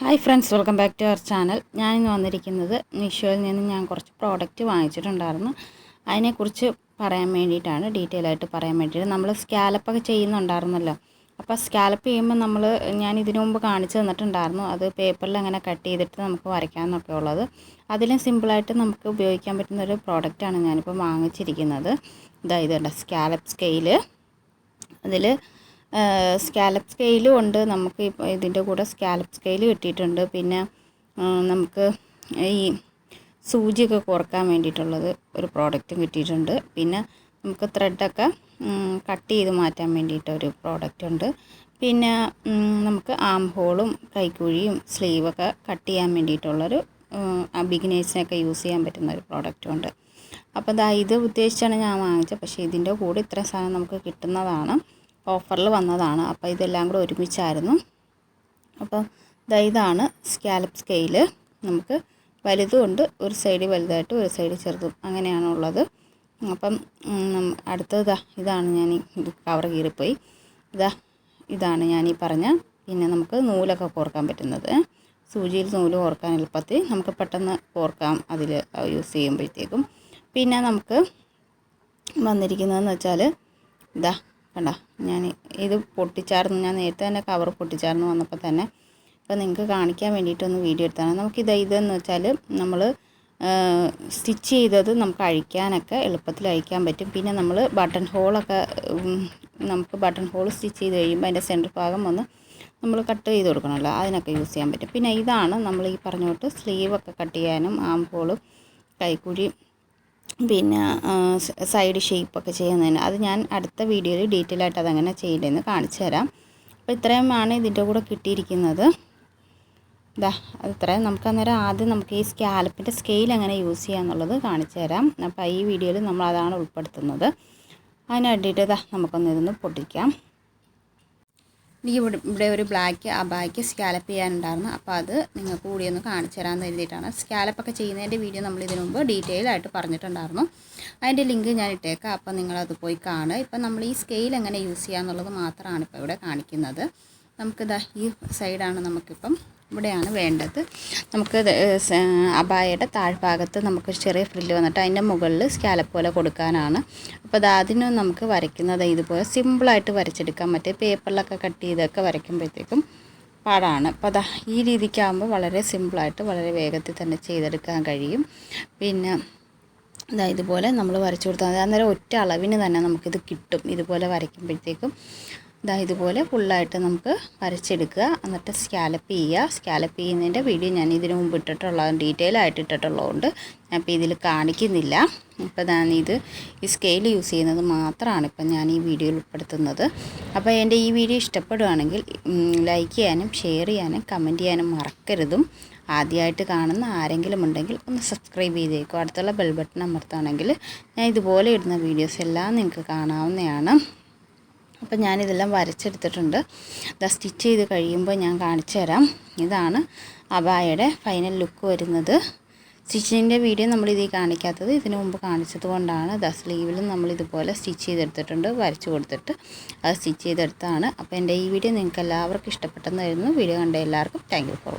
Hi friends welcome back to our channel. ഞാനിന്ന് വന്നിരിക്കുന്നത് മീഷോയിൽ നിന്ന് ഞാൻ കുറച്ച് പ്രോഡക്റ്റ് വാങ്ങിച്ചിട്ടുണ്ടായിരുന്നു. അതിനെക്കുറിച്ച് പറയാൻ വേണ്ടിയിട്ടാണ് ഡീറ്റെയിൽ ആയിട്ട് പറയാൻ വേണ്ടിയിട്ട്. നമ്മൾ സ്കാലപ്പൊക്കെ ചെയ്യുന്നുണ്ടായിരുന്നല്ലോ. അപ്പോൾ സ്കാലപ്പ് ചെയ്യുമ്പോൾ നമ്മൾ ഞാൻ ഇതിനു മുമ്പ് കാണിച്ചു തന്നിട്ടുണ്ടായിരുന്നു. അത് പേപ്പറിൽ അങ്ങനെ കട്ട് ചെയ്തിട്ട് നമുക്ക് വരയ്ക്കാമെന്നൊക്കെ ഉള്ളത്. അതിലും സിമ്പിളായിട്ട് നമുക്ക് ഉപയോഗിക്കാൻ പറ്റുന്ന ഒരു പ്രോഡക്റ്റാണ് ഞാനിപ്പോൾ വാങ്ങിച്ചിരിക്കുന്നത്. ഇതാ ഇതുണ്ട് സ്കാലപ്പ് സ്കെയിൽ അതിൽ സ്കാലപ്പ് സ്കെയിലും ഉണ്ട്. നമുക്ക് ഇപ്പോൾ ഇതിന്റെ കൂടെ സ്കാലപ്പ് സ്കെയിൽ കിട്ടിയിട്ടുണ്ട്. പിന്നെ നമുക്ക് ഈ സൂചിയൊക്കെ കുറയ്ക്കാൻ വേണ്ടിയിട്ടുള്ളത് ഒരു പ്രോഡക്റ്റും കിട്ടിയിട്ടുണ്ട്. പിന്നെ നമുക്ക് ത്രെഡൊക്കെ കട്ട് ചെയ്ത് മാറ്റാൻ വേണ്ടിയിട്ട് ഒരു പ്രോഡക്റ്റ് ഉണ്ട്. പിന്നെ നമുക്ക് ആം ഹോളും കൈക്കുഴിയും സ്ലീവൊക്കെ കട്ട് ചെയ്യാൻ വേണ്ടിയിട്ടുള്ളൊരു ബിഗിനേഴ്സിനൊക്കെ യൂസ് ചെയ്യാൻ പറ്റുന്ന ഒരു പ്രോഡക്റ്റും ഉണ്ട്. അപ്പോൾ ഇത് ഉദ്ദേശിച്ചാണ് ഞാൻ വാങ്ങിച്ചത്. പക്ഷേ ഇതിന്റെ കൂടെ ഇത്ര സാധനം നമുക്ക് കിട്ടുന്നതാണ്. ഓഫറിൽ വന്നതാണ്. അപ്പോൾ ഇതെല്ലാം കൂടെ ഒരുമിച്ചായിരുന്നു. അപ്പോൾ ഇതാണ് സ്കാലപ്പ് സ്കെയിൽ നമുക്ക് വലുതുകൊണ്ട് ഒരു സൈഡ് വലുതായിട്ട് ഒരു സൈഡ് ചെറുതും. അങ്ങനെയാണ് ഉള്ളത്. അപ്പം അടുത്തത് ഇതാണ് ഞാൻ കവർ കീറിപ്പോയി. ഇതാ ഇതാണ് ഈ പറഞ്ഞ പിന്നെ നമുക്ക് നൂലൊക്കെ കോർക്കാൻ പറ്റുന്നത്. സൂചിയിൽ നൂൽ കോർക്കാൻ എളുപ്പത്തിൽ നമുക്ക് പെട്ടെന്ന് കോർക്കാം അതിൽ യൂസ് ചെയ്യുമ്പോഴത്തേക്കും. പിന്നെ നമുക്ക് വന്നിരിക്കുന്നതെന്ന് വെച്ചാൽ ഇതാ കണ്ട? ഞാൻ ഇത് പൊട്ടിച്ചാർന്ന് ഞാൻ നേരത്തെ തന്നെ കവർ പൊട്ടിച്ചാർന്ന് വന്നപ്പോൾ തന്നെ അപ്പോൾ നിങ്ങൾക്ക് കാണിക്കാൻ വേണ്ടിയിട്ടൊന്ന് വീഡിയോ എടുത്താണ്. നമുക്കിത് ഇതെന്ന് വെച്ചാൽ നമ്മൾ സ്റ്റിച്ച് ചെയ്തത് നമുക്ക് അഴിക്കാനൊക്കെ എളുപ്പത്തിൽ അഴിക്കാൻ പറ്റും. പിന്നെ നമ്മൾ ബട്ടൺ ഹോളൊക്കെ നമുക്ക് ബട്ടൺ ഹോൾ സ്റ്റിച്ച് ചെയ്ത് കഴിയുമ്പോൾ അതിന്റെ സെന്റർ ഭാഗം വന്ന് നമ്മൾ കട്ട് ചെയ്ത് കൊടുക്കണമല്ലോ അതിനൊക്കെ യൂസ് ചെയ്യാൻ പറ്റും. പിന്നെ ഇതാണ് നമ്മൾ ഈ പറഞ്ഞോട്ട് സ്ലീവൊക്കെ കട്ട് ചെയ്യാനും ആം ഹോളും കൈക്കുഴി പിന്നെ സൈഡ് ഷേപ്പൊക്കെ ചെയ്യുന്നതിന്. അത് ഞാൻ അടുത്ത വീഡിയോയിൽ ഡീറ്റെയിൽ ആയിട്ട് അതെങ്ങനെ ചെയ്യേണ്ടതെന്ന് കാണിച്ചു തരാം. അപ്പോൾ ഇത്രയുമാണ് ഇതിന്റെ കൂടെ കിട്ടിയിരിക്കുന്നത്. ഇതാ ഇത്രയും. നമുക്ക് അന്നേരം ആദ്യം നമുക്ക് ഈ സ്കാലപ്പിന്റെ സ്കെയിൽ എങ്ങനെ യൂസ് ചെയ്യാന്നുള്ളത് കാണിച്ചു തരാം. അപ്പോൾ ഈ വീഡിയോയിൽ നമ്മൾ അതാണ് ഉൾപ്പെടുത്തുന്നത്. അതിന് വേണ്ടിയിട്ട് ഇതാ നമുക്കൊന്ന് ഇതൊന്ന് പൊട്ടിക്കാം. എനിക്ക് ഇവിടെ ഇവിടെ ഒരു ബ്ലാക്ക് അബായ്ക്ക് സ്കാലപ്പ് ചെയ്യാനുണ്ടായിരുന്നു. അപ്പോൾ അത് നിങ്ങൾക്ക് കൂടി ഒന്ന് കാണിച്ചു തരാമെന്ന് എഴുതിയിട്ടാണ് സ്കാലപ്പൊക്കെ ചെയ്യുന്നതിന്റെ വീഡിയോ നമ്മൾ ഇതിനു മുമ്പ് ഡീറ്റെയിൽ ആയിട്ട് പറഞ്ഞിട്ടുണ്ടായിരുന്നു. അതിന്റെ ലിങ്ക് ഞാൻ ഇട്ടേക്കാം. അപ്പോൾ നിങ്ങളത് പോയി കാണുക. ഇപ്പം നമ്മൾ ഈ സ്കെയിൽ എങ്ങനെ യൂസ് ചെയ്യുക എന്നുള്ളത് മാത്രമാണ് ഇപ്പോൾ ഇവിടെ കാണിക്കുന്നത്. നമുക്കിതാ ഈ സൈഡാണ് നമുക്കിപ്പം ഇവിടെയാണ് വേണ്ടത്. നമുക്ക് അബായയുടെ താഴ്ഭാഗത്ത് നമുക്ക് ചെറിയ ഫ്രില്ല് വന്നിട്ട് അതിന്റെ മുകളിൽ സ്കാലപ്പ് പോലെ കൊടുക്കാനാണ്. അപ്പോൾ അത് നമുക്ക് വരയ്ക്കുന്നത് ഇതുപോലെ സിമ്പിളായിട്ട് വരച്ചെടുക്കാൻ മറ്റേ പേപ്പറിലൊക്കെ കട്ട് ചെയ്തൊക്കെ വരയ്ക്കുമ്പോഴത്തേക്കും പാടാണ്. അപ്പോൾ അതാ ഈ രീതിക്കാകുമ്പോൾ വളരെ സിമ്പിളായിട്ട് വളരെ വേഗത്തിൽ തന്നെ ചെയ്തെടുക്കാൻ കഴിയും. പിന്നെ ഇതാ ഇതുപോലെ നമ്മൾ വരച്ചു കൊടുത്താൽ മതി. അന്നേരം ഒറ്റ അളവിന് തന്നെ നമുക്കിത് കിട്ടും. ഇതുപോലെ വരയ്ക്കുമ്പോഴത്തേക്കും. ഇതാ ഇതുപോലെ ഫുള്ളായിട്ട് നമുക്ക് വരച്ചെടുക്കുക. എന്നിട്ട് സ്കാലപ്പ് ചെയ്യുക. സ്കാലപ്പ് ചെയ്യുന്നതിന്റെ വീഡിയോ ഞാൻ ഇതിനു മുമ്പ് ഇട്ടിട്ടുള്ളത് ഡീറ്റെയിൽ ആയിട്ട് ഇട്ടിട്ടുള്ളതുകൊണ്ട് ഞാൻ ഇപ്പോൾ ഇതിൽ കാണിക്കുന്നില്ല. ഇപ്പോൾ ഞാൻ ഇത് ഈ സ്കെയിൽ യൂസ് ചെയ്യുന്നത് മാത്രമാണ് ഇപ്പം ഞാൻ ഈ വീഡിയോയിൽ ഉൾപ്പെടുത്തുന്നത്. അപ്പോൾ എന്റെ ഈ വീഡിയോ ഇഷ്ടപ്പെടുകയാണെങ്കിൽ ലൈക്ക് ചെയ്യാനും ഷെയർ ചെയ്യാനും കമന്റ് ചെയ്യാനും മറക്കരുതും. ആദ്യമായിട്ട് കാണുന്ന ആരെങ്കിലും ഉണ്ടെങ്കിൽ ഒന്ന് സബ്സ്ക്രൈബ് ചെയ്തേക്കും. അടുത്തുള്ള ബെൽ ബട്ടൺ അമർത്തുകയാണെങ്കിൽ ഞാൻ ഇതുപോലെ ഇടുന്ന വീഡിയോസ് എല്ലാം നിങ്ങൾക്ക് കാണാവുന്നതാണ്. അപ്പം ഞാനിതെല്ലാം വരച്ചെടുത്തിട്ടുണ്ട്. ഇതാ സ്റ്റിച്ച് ചെയ്ത് കഴിയുമ്പോൾ ഞാൻ കാണിച്ചു തരാം. ഇതാണ് അബായയുടെ ഫൈനൽ ലുക്ക് വരുന്നത്. സ്റ്റിച്ചിങ്ങിന്റെ വീഡിയോ നമ്മളിതിൽ കാണിക്കാത്തത് ഇതിനു മുമ്പ് കാണിച്ചത് കൊണ്ടാണ്. ദ സ്ലീവിലും നമ്മളിതുപോലെ സ്റ്റിച്ച് ചെയ്തെടുത്തിട്ടുണ്ട് വരച്ച് കൊടുത്തിട്ട് അത് സ്റ്റിച്ച് ചെയ്തെടുത്താണ്. അപ്പോൾ എന്റെ ഈ വീഡിയോ നിങ്ങൾക്ക് എല്ലാവർക്കും ഇഷ്ടപ്പെട്ടെന്നായിരുന്നു. വീഡിയോ കണ്ട എല്ലാവർക്കും താങ്ക് ഫോർ